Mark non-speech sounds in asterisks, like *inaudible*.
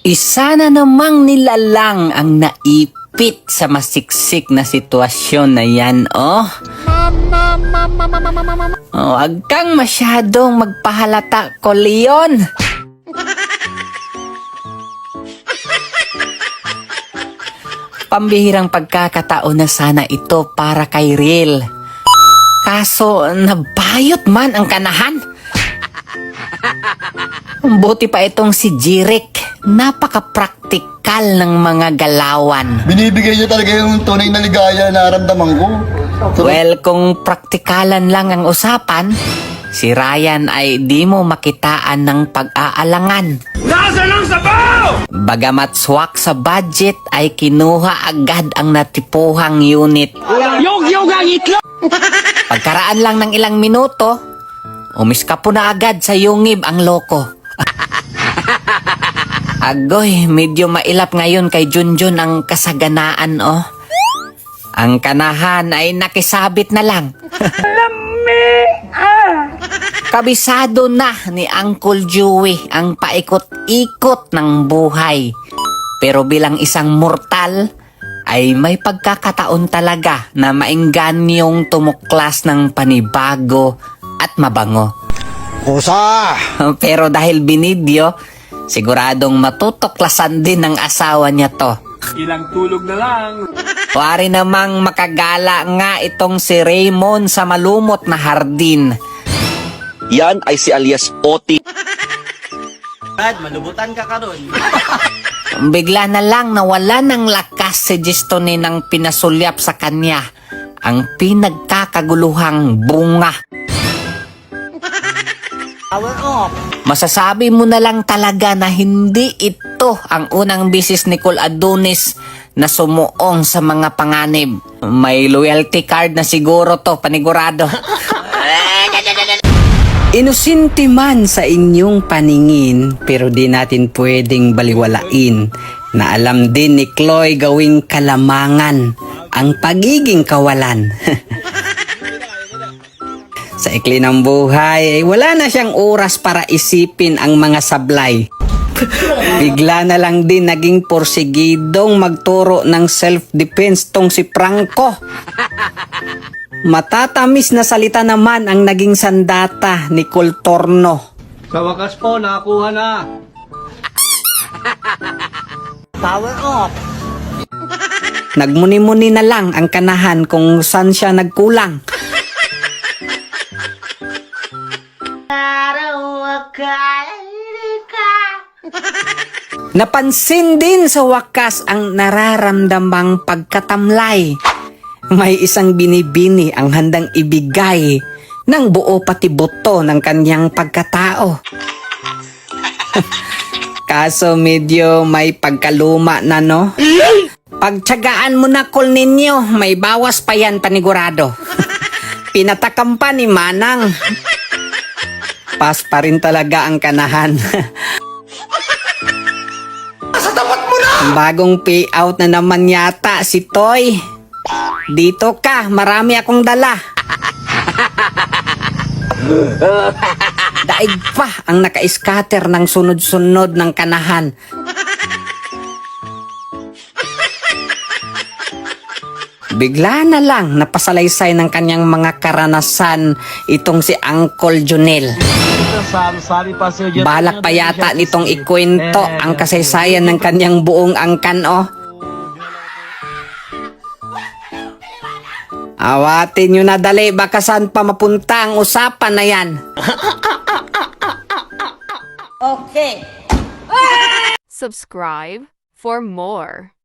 Isa na namang nilalang ang naipit sa masiksik na sitwasyon na yan, oh. Oh, wag kang masyadong magpahalata ko, Leon. Pambihirang pagkakataon na sana ito para kay Real. Kaso, nabayot man ang kanahan. Buti pa itong si Jirek. Napaka-praktikal ng mga galawan. Binibigay niya talaga yung tunay na ligaya na naramdaman ko. Well, kung praktikalan lang ang usapan, si Ryan ay di mo makitaan ng pag-aalangan. Bagamat swak sa budget ay kinuha agad ang natipuhang unit. Pagkaraan lang ng ilang minuto, umiskapo na agad sa yungib ang loko. Agoy, medyo mailap ngayon kay Junjun ang kasaganaan, oh. Ang kanahan ay nakisabit na lang. Kabisado na ni Uncle Joey ang paikot-ikot ng buhay. Pero bilang isang mortal, ay may pagkakataon talaga na mainganyong tumuklas ng panibago at mabango. Kusa! Pero dahil binidyo, siguradong matutuklasan din ng asawa niya to. Ilang tulog na lang. Wari namang makagala nga itong si Raymond sa malumot na hardin. Yan ay si alias Oti. Brad, malubutan ka karon. Bigla na lang nawala ng lakas si Gistone nang pinasulyap sa kanya ang pinagkakaguluhang bunga. Power off. Masasabi mo na lang talaga na hindi ito ang unang bisis ni Col Adonis na sumuong sa mga panganib. May loyalty card na siguro to, panigurado. *laughs* Inusinti man sa inyong paningin pero di natin pwedeng baliwalain na alam din ni Chloe gawing kalamangan ang pagiging kawalan. *laughs* sa ikli ng buhay ay wala na siyang oras para isipin ang mga sablay. Bigla na lang din naging porsigidong magturo ng self-defense tong si Franco. Matatamis na salita naman ang naging sandata ni Coltorno. Sa wakas po, nakakuha na. Power off. Nagmuni-muni na lang ang kanahan kung saan siya nagkulang. Napansin din sa wakas ang nararamdamang pagkatamlay. May isang binibini ang handang ibigay ng buo pati buto ng kanyang pagkatao. *laughs* Kaso medyo may pagkaluma na no? Pagtsagaan mo na call ninyo, may bawas pa yan panigurado. *laughs* Pinatakam pa ni Manang. Pas pa rin talaga ang kanahan. *laughs* Bagong payout na naman yata si Toy. Dito ka, marami akong dala. *laughs* Daig pa ang naka-scatter ng sunod-sunod ng kanahan. Bigla na lang napasalaysay ng kanyang mga karanasan itong si Uncle Junel. Balak pa yata nitong ikwento ang kasaysayan ng kanyang buong angkan oh. Awatin nyo na dali, baka saan pa mapunta ang usapan na yan. subscribe for more.